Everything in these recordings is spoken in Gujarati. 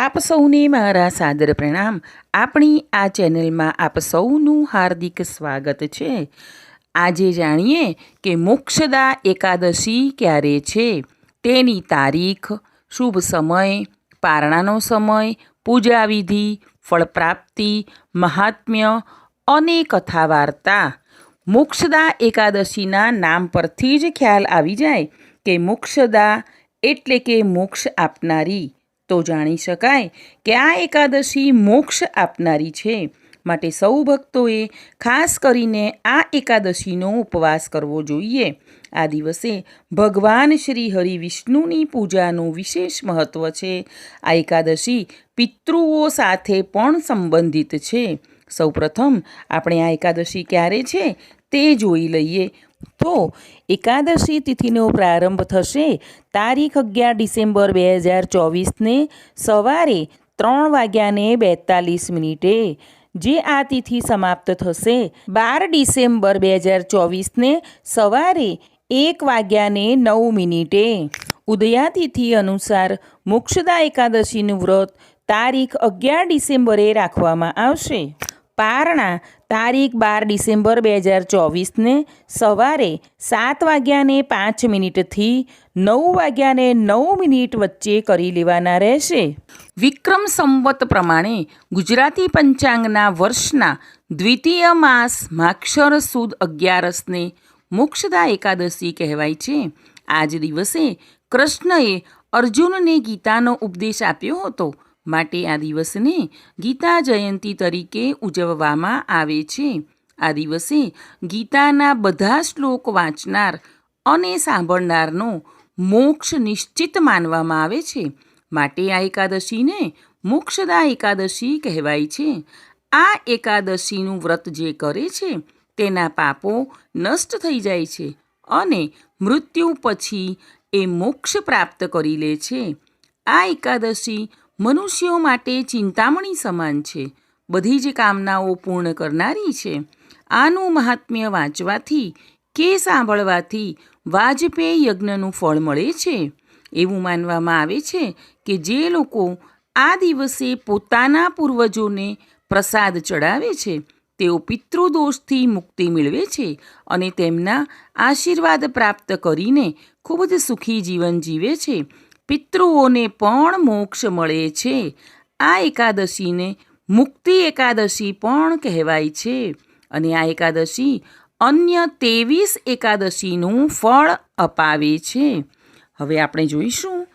આપ સૌને મારા સાદર પ્રણામ. આપણી આ ચેનલમાં આપ સૌનું હાર્દિક સ્વાગત છે. આજે જાણીએ કે મોક્ષદા એકાદશી ક્યારે છે? તેની તારીખ, શુભ સમય, પારણાનો સમય પૂજા વિધિ ફળપ્રાપ્તિ, મહાત્મ્ય અને કથા વાર્તા મોક્ષદા એકાદશીના નામ પરથી જ ખ્યાલ આવી જાય કે મોક્ષદા એટલે કે મોક્ષ આપનારી. તો જાણી શકાય કે આ એકાદશી મોક્ષ આપનારી છે. માટે સૌ ભક્તોએ ખાસ કરીને આ એકાદશીનો ઉપવાસ કરવો જોઈએ. આ દિવસે ભગવાન શ્રી હરિ વિષ્ણુની પૂજાનું વિશેષ મહત્ત્વ છે. આ એકાદશી પિતૃઓ સાથે પણ સંબંધિત છે. સૌપ્રથમ આપણે આ એકાદશી ક્યારે છે તે જોઈ લઈએ. તો એકાદશી તિથિનો પ્રારંભ થશે તારીખ અગિયાર ડિસેમ્બર બે હજાર ચોવીસને સવારે ત્રણ વાગ્યાને બેતાલીસ મિનિટે, જે આ તિથિ સમાપ્ત થશે બાર ડિસેમ્બર બે હજાર ચોવીસને સવારે એક વાગ્યાને નવ મિનિટે. ઉદયાતિથિ અનુસાર મોક્ષદા એકાદશીનું વ્રત તારીખ અગિયાર ડિસેમ્બરે રાખવામાં આવશે. પારણા તારીખ બાર ડિસેમ્બર બે હજાર ચોવીસને સવારે સાત વાગ્યાને પાંચ મિનિટથી નવ વાગ્યાને નવ મિનિટ વચ્ચે કરી લેવાના રહેશે. વિક્રમ સંવત પ્રમાણે ગુજરાતી પંચાંગના વર્ષના દ્વિતીય માસ માક્ષર સુદ અગિયારસને મોક્ષદા એકાદશી કહેવાય છે. આ જ દિવસે કૃષ્ણએ અર્જુનને ગીતાનો ઉપદેશ આપ્યો હતો. માટે આ દિવસને ગીતા જયંતી તરીકે ઉજવવામાં આવે છે. આ દિવસે ગીતાના બધા શ્લોક વાંચનાર અને સાંભળનારનો મોક્ષ નિશ્ચિત માનવામાં આવે છે. માટે આ એકાદશીને મોક્ષદા એકાદશી કહેવાય છે. આ એકાદશીનું વ્રત જે કરે છે, તેના પાપો નષ્ટ થઈ જાય છે અને મૃત્યુ પછી એ મોક્ષ પ્રાપ્ત કરી લે છે. આ એકાદશી મનુષ્યો માટે ચિંતામણી સમાન છે. બધી જ કામનાઓ પૂર્ણ કરનારી છે. આનું મહાત્મ્ય વાંચવાથી, કે સાંભળવાથી વાજપેયી યજ્ઞનું ફળ મળે છે. એવું માનવામાં આવે છે કે જે લોકો આ દિવસે પોતાના પૂર્વજોને પ્રસાદ ચડાવે છે, તેઓ પિતૃદોષથી મુક્તિ મેળવે છે અને તેમના આશીર્વાદ પ્રાપ્ત કરીને ખૂબ જ સુખી જીવન જીવે છે. પિતૃઓને પણ મોક્ષ મળે છે. આ એકાદશીને મુક્તિ એકાદશી પણ કહેવાય છે અને આ એકાદશી અન્ય ત્રેવીસ એકાદશીનું ફળ અપાવે છે. હવે આપણે જોઈશું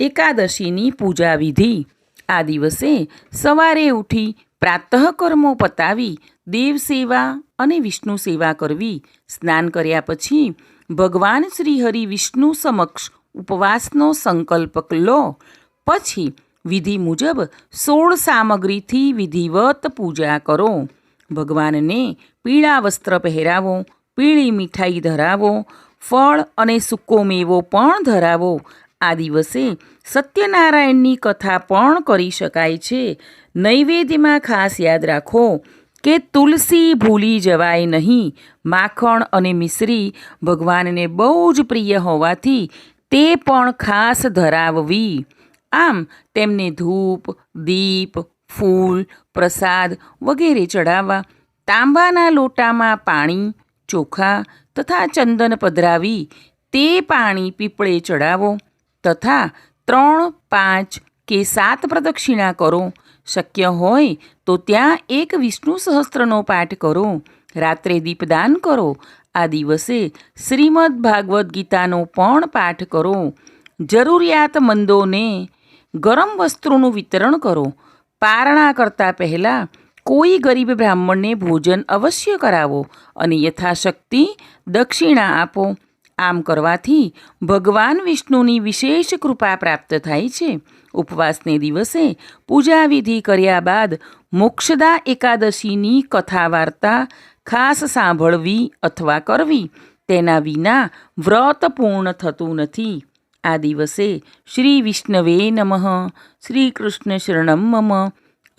એકાદશીની પૂજા વિધિ. આ દિવસે સવારે ઉઠી પ્રાતઃકર્મો પતાવી દેવ સેવા અને વિષ્ણુ સેવા કરવી. સ્નાન કર્યા પછી ભગવાન શ્રી હરિ વિષ્ણુ સમક્ષ ઉપવાસનો સંકલ્પ લો. પછી વિધિ મુજબ સોળ સામગ્રીથી વિધિવત પૂજા કરો. ભગવાનને પીળા વસ્ત્ર પહેરાવો, પીળી મીઠાઈ ધરાવો, ફળ અને સૂકો મેવો પણ ધરાવો. આ દિવસે સત્યનારાયણની કથા પણ કરી શકાય છે. નૈવેદ્યમાં ખાસ યાદ રાખો કે તુલસી ભૂલી જવાય નહીં. માખણ અને મિશ્રી ભગવાનને બહુ જ પ્રિય હોવાથી તે પણ ખાસ ધરાવવી. આમ તેમને ધૂપ, દીપ, ફૂલ, પ્રસાદ વગેરે ચડાવવા તાંબાના લોટામાં પાણી, ચોખા તથા ચંદન પધરાવી તે પાણી પીપળે ચડાવો તથા ત્રણ, પાંચ કે સાત પ્રદક્ષિણા કરો. શક્ય હોય તો ત્યાં એક વિષ્ણુ સહસ્ત્રનો પાઠ કરો. રાત્રે દીપદાન કરો. આ દિવસે શ્રીમદ ભાગવદ્ ગીતાનો પણ પાઠ કરો. જરૂરિયાતમંદોને ગરમ વસ્ત્રોનું વિતરણ કરો. પારણા કરતાં પહેલાં કોઈ ગરીબ બ્રાહ્મણને ભોજન અવશ્ય કરાવો અને યથાશક્તિ દક્ષિણા આપો. આમ કરવાથી ભગવાન વિષ્ણુની વિશેષ કૃપા પ્રાપ્ત થાય છે. ઉપવાસને દિવસે પૂજાવિધિ કર્યા બાદ મોક્ષદા એકાદશીની કથા વાર્તા ખાસ સાંભળવી અથવા કરવી, તેના વિના વ્રત પૂર્ણ થતું નથી. આ દિવસે શ્રી વિષ્ણવે નમઃ, શ્રી કૃષ્ણ શરણમ મમ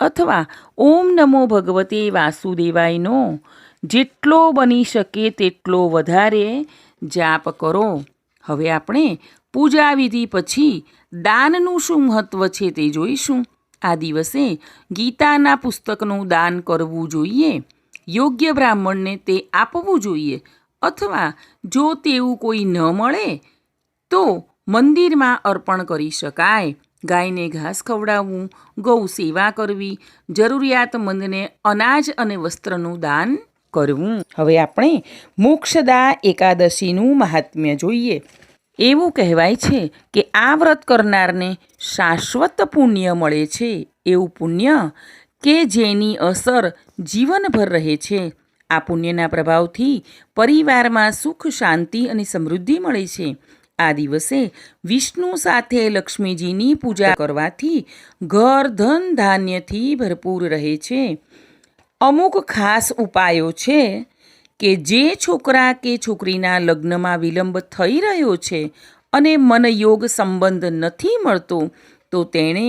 અથવા ઓમ નમો ભગવતે વાસુદેવાયનો. જેટલો બની શકે તેટલો વધારે જાપ કરો. હવે આપણે પૂજા વિધિ પછી દાનનું શું મહત્ત્વ છે તે જોઈશું. આ દિવસે ગીતાના પુસ્તકનું દાન કરવું જોઈએ. યોગ્ય બ્રાહ્મણને તે આપવું જોઈએ અથવા જો તેવું કોઈ ન મળે, તો મંદિરમાં અર્પણ કરી શકાય. ગાયને ઘાસ ખવડાવવું, ગૌ સેવા કરવી, જરૂરિયાતમંદને અનાજ અને વસ્ત્રનું દાન કરવું. હવે આપણે મોક્ષદા એકાદશીનું મહાત્મ્ય જોઈએ. એવું કહેવાય છે કે આ વ્રત કરનારને શાશ્વત પુણ્ય મળે છે. એવું પુણ્ય કે જેની અસર જીવનભર રહે છે. આ પુણ્યના પ્રભાવથી પરિવારમાં સુખ, શાંતિ અને સમૃદ્ધિ મળે છે. આ દિવસે વિષ્ણુ સાથે લક્ષ્મીજીની પૂજા કરવાથી ઘર ધન ધાન્યથી ભરપૂર રહે છે. અમુક ખાસ ઉપાયો છે કે જે છોકરા કે છોકરીના લગ્નમાં વિલંબ થઈ રહ્યો છે અને મનયોગ સંબંધ નથી મળતો, તો તેણે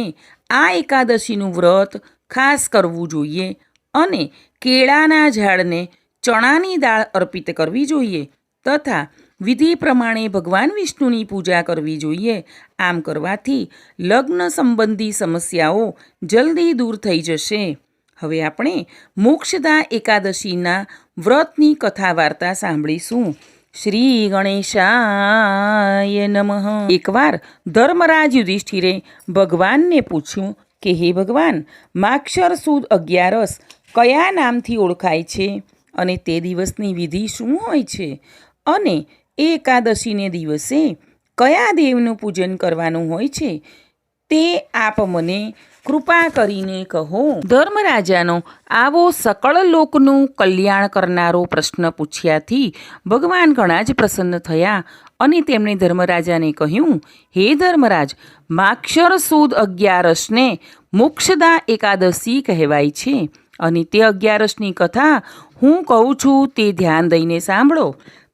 આ એકાદશીનું વ્રત ખાસ કરવું જોઈએ અને કેળાના ઝાડને ચણાની દાળ અર્પિત કરવી જોઈએ તથા વિધિ પ્રમાણે ભગવાન વિષ્ણુની પૂજા કરવી જોઈએ. આમ કરવાથી લગ્ન સંબંધી સમસ્યાઓ જલ્દી દૂર થઈ જશે. હવે આપણે મોક્ષદા એકાદશીના વ્રતની કથા વાર્તા સાંભળીશું. શ્રી ગણેશાય નમઃ. એકવાર ધર્મરાજ યુધિષ્ઠિરે ભગવાનને પૂછ્યું કે હે ભગવાન, માક્ષર સુદ અગિયારસ કયા નામથી ઓળખાય છે? અને તે દિવસની વિધિ શું હોય છે? અને એકાદશીને દિવસે કયા દેવનું પૂજન કરવાનું હોય છે? તે આપ મને કૃપા કરીને કહો, ધર્મરાજાનો આવો સકળ લોકનું કલ્યાણ કરનારો પ્રશ્ન પૂછ્યાથી ભગવાન ઘણા જ પ્રસન્ન થયા અને તેમણે ધર્મરાજાને કહ્યું, હે ધર્મરાજ, માક્ષર સુદ અગિયારસને મોક્ષદા એકાદશી કહેવાય છે અને તે અગિયારસની કથા હું કહું છું તે ધ્યાન દઈને સાંભળો.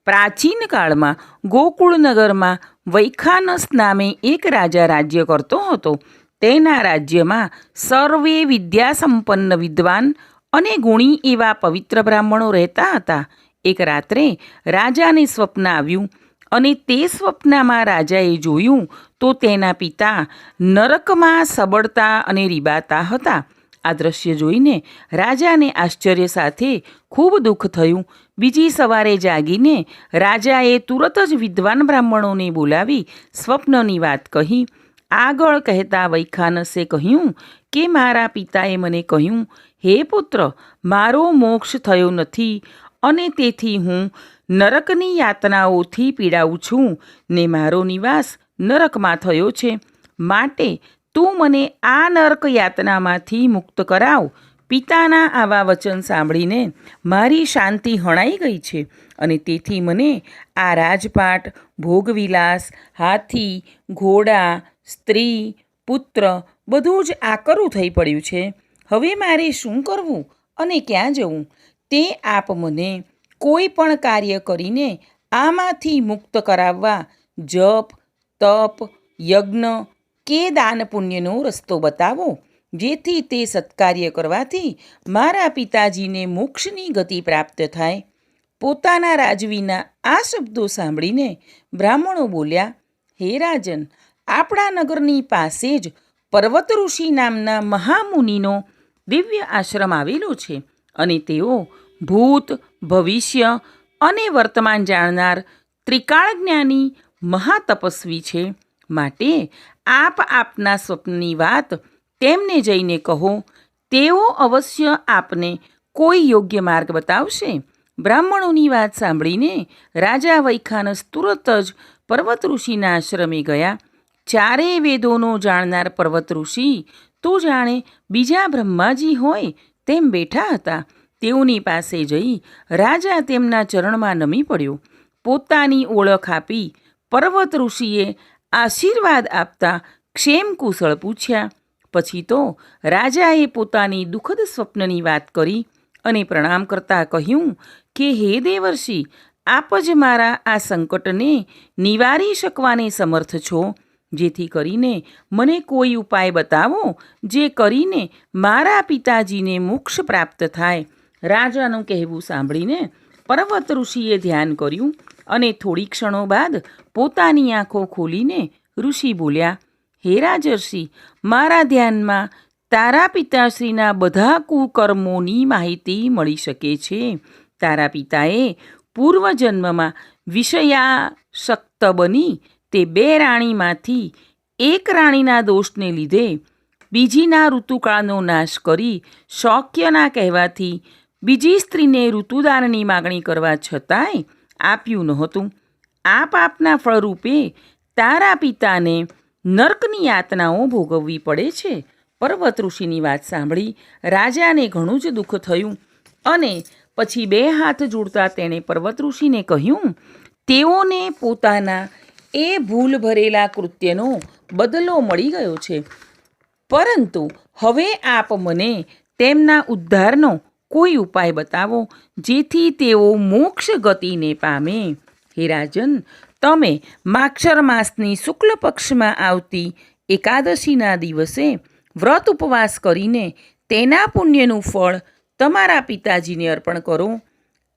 પ્રાચીન કાળમાં ગોકુળનગરમાં વૈખાનસ નામે એક રાજા રાજ્ય કરતો હતો. તેના રાજ્યમાં સર્વે વિદ્યાસંપન્ન વિદ્વાન અને ગુણી એવા પવિત્ર બ્રાહ્મણો રહેતા હતા. એક રાત્રે રાજાને સ્વપ્ન આવ્યું અને તે સ્વપ્નમાં રાજાએ જોયું તો તેના પિતા નરકમાં સબળતા અને રીબાતા હતા. આ દ્રશ્ય જોઈને રાજાને આશ્ચર્ય સાથે ખૂબ દુઃખ થયું. બીજી સવારે જાગીને રાજાએ તુરત જ વિદ્વાન બ્રાહ્મણોને બોલાવી સ્વપ્નની વાત કહી આગળ કહેતા વૈખાનસે કહ્યું કે મારા પિતાએ મને કહ્યું, હે પુત્ર, મારો મોક્ષ થયો નથી અને તેથી હું નરકની યાતનાઓથી પીડાઉં છું ને મારો નિવાસ નરકમાં થયો છે. માટે તું મને આ નરક યાતનામાંથી મુક્ત કરાવ. પિતાના આવા વચન સાંભળીને મારી શાંતિ હણાઈ ગઈ છે અને તેથી મને આ રાજપાટ, ભોગવિલાસ, હાથી, ઘોડા સ્ત્રી, પુત્ર બધું જ આકરું થઈ પડ્યું છે. હવે મારે શું કરવું અને ક્યાં જવું? તે આપ મને કોઈ પણ કાર્ય કરીને આમાંથી મુક્ત કરાવવા જપ, તપ, યજ્ઞ કે દાન પુણ્યનો રસ્તો બતાવો, જેથી તે સત્કાર્ય કરવાથી મારા પિતાજીને મોક્ષની ગતિ પ્રાપ્ત થાય. પોતાના રાજવીના આ શબ્દો સાંભળીને બ્રાહ્મણો બોલ્યા, હે રાજન આપણા નગરની પાસે જ પર્વત ઋષિ નામના મહામુનિનો દિવ્ય આશ્રમ આવેલો છે અને તેઓ ભૂત, ભવિષ્ય અને વર્તમાન જાણનાર ત્રિકાળ જ્ઞાની મહાતપસ્વી છે. માટે આપ આપના સ્વપ્નની વાત તેમને જઈને કહો, તેઓ અવશ્ય આપને કોઈ યોગ્ય માર્ગ બતાવશે. બ્રાહ્મણોની વાત સાંભળીને રાજા વૈખાનસ તુરત જ પર્વત ઋષિના આશ્રમે ગયા ચારેય વેદોનો જાણનાર પર્વત ઋષિ તો જાણે બીજા બ્રહ્માજી હોય તેમ બેઠા હતા. તેઓની પાસે જઈ રાજા તેમના ચરણમાં નમી પડ્યો. પોતાની ઓળખ આપી પર્વત ઋષિએ આશીર્વાદ આપતા ક્ષેમ કુશળ પૂછ્યા. પછી તો રાજાએ પોતાની દુઃખદ સ્વપ્નની વાત કરી અને પ્રણામ કરતાં કહ્યું કે, હે દેવર્ષિ, આપ જ મારા આ સંકટને નિવારી શકવાને સમર્થ છો. જેથી કરીને મને કોઈ ઉપાય બતાવો જે કરીને મારા પિતાજીને મોક્ષ પ્રાપ્ત થાય. રાજાનું કહેવું સાંભળીને પર્વત ઋષિએ ધ્યાન કર્યું અને થોડી ક્ષણો બાદ પોતાની આંખો ખોલીને ઋષિ બોલ્યા, હે રાજર્ષિ, મારા ધ્યાનમાં તારા પિતાશ્રીના બધા કુકર્મોની માહિતી મળી શકે છે. તારા પિતાએ પૂર્વજન્મમાં વિષયાશક્ત બની તે બે રાણીમાંથી એક રાણીના દોષને લીધે બીજીના ઋતુકાળનો નાશ કરી શોક્યના કહેવાથી બીજી સ્ત્રીને ઋતુદાનની માગણી કરવા છતાંય આપ્યું નહોતું. આ પાપના ફળરૂપે તારા પિતાને નર્કની યાતનાઓ ભોગવવી પડે છે. પર્વત ઋષિની વાત સાંભળી રાજાને ઘણું જ દુઃખ થયું અને પછી બે હાથ જોડતા તેણે પર્વત ઋષિને કહ્યું, તેઓને પોતાના એ ભૂલ ભરેલા કૃત્યનો બદલો મળી ગયો છે. પરંતુ હવે આપ મને તેમના ઉદ્ધારનો કોઈ ઉપાય બતાવો, જેથી તેઓ મોક્ષ ગતિને પામે. હે રાજન, તમે માક્ષર માસની શુક્લ પક્ષમાં આવતી એકાદશીના દિવસે વ્રત ઉપવાસ કરીને તેના પુણ્યનું ફળ તમારા પિતાજીને અર્પણ કરો.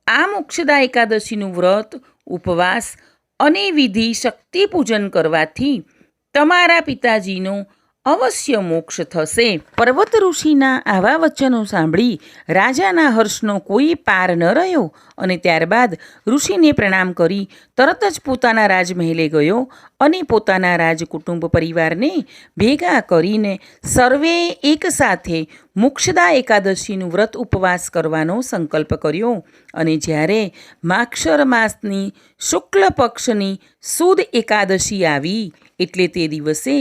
આ મોક્ષદા એકાદશીનું વ્રત ઉપવાસ અને વિધિ શક્તિ પૂજન કરવાથી તમારા પિતાજીનો અવશ્ય મોક્ષ થશે. પર્વત ઋષિના આવા વચનો સાંભળી રાજાના હર્ષનો કોઈ પાર ન રહ્યો અને ત્યારબાદ ઋષિને પ્રણામ કરી તરત જ પોતાના રાજમહેલે ગયો અને પોતાના રાજકુટુંબ પરિવારને ભેગા કરીને સર્વે એકસાથે મોક્ષદા એકાદશીનું વ્રત ઉપવાસ કરવાનો સંકલ્પ કર્યો. અને જ્યારે માક્ષર માસની શુક્લ પક્ષની સુદ એકાદશી આવી, એટલે તે દિવસે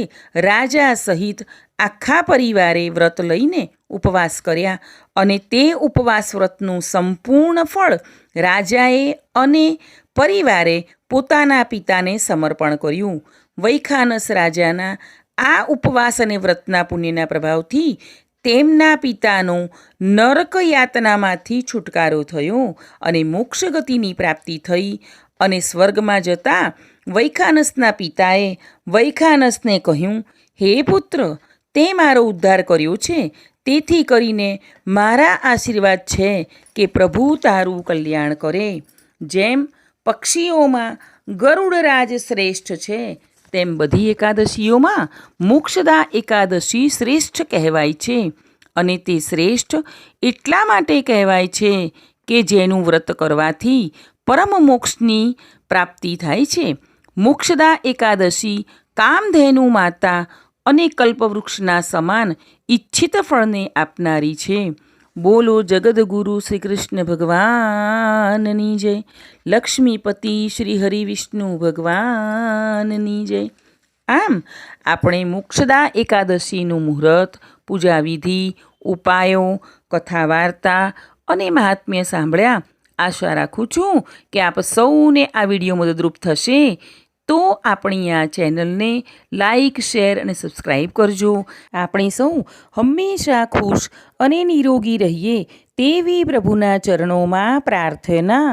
રાજા સહિત આખા પરિવારે વ્રત લઈને ઉપવાસ કર્યા અને તે ઉપવાસ વ્રતનું સંપૂર્ણ ફળ રાજાએ અને પરિવારે પોતાના પિતાને સમર્પણ કર્યું. વૈખાનસ રાજાના આ ઉપવાસ અને વ્રતના પુણ્યના પ્રભાવથી તેમના પિતાનો નરક યાતનામાંથી છુટકારો થયો અને મોક્ષ ગતિની પ્રાપ્તિ થઈ અને સ્વર્ગમાં જતા વૈખાનસના પિતાએ વૈખાનસને કહ્યું, હે પુત્ર, તે મારો ઉદ્ધાર કર્યો છે. તેથી કરીને મારા આશીર્વાદ છે કે પ્રભુ તારું કલ્યાણ કરે. જેમ પક્ષીઓમાં ગરુડરાજ શ્રેષ્ઠ છે. તેમ બધી એકાદશીઓમાં મોક્ષદા એકાદશી શ્રેષ્ઠ કહેવાય છે અને તે શ્રેષ્ઠ એટલા માટે કહેવાય છે કે જેનું વ્રત કરવાથી પરમ મોક્ષની પ્રાપ્તિ થાય છે. મોક્ષદા એકાદશી કામધેનુ માતા અને કલ્પવૃક્ષના સમાન ઈચ્છિત ફળને આપનારી છે. બોલો જગદગુરુ શ્રી કૃષ્ણ ભગવાનની જય. લક્ષ્મીપતિ શ્રી હરિવિષ્ણુ ભગવાનની જય. આમ, આપણે મોક્ષદા એકાદશીનું મુહૂર્ત પૂજા વિધિ ઉપાયો કથા વાર્તા અને મહાત્મ્ય સાંભળ્યા. આશા રાખું છું કે આપ સૌને આ વીડિયો મદદરૂપ થશે. તો આપણી આ ચેનલને લાઈક, શેર અને સબસ્ક્રાઈબ કરજો. આપણે સૌ હંમેશા ખુશ અને નિરોગી રહીએ તેવી પ્રભુના ચરણોમાં પ્રાર્થના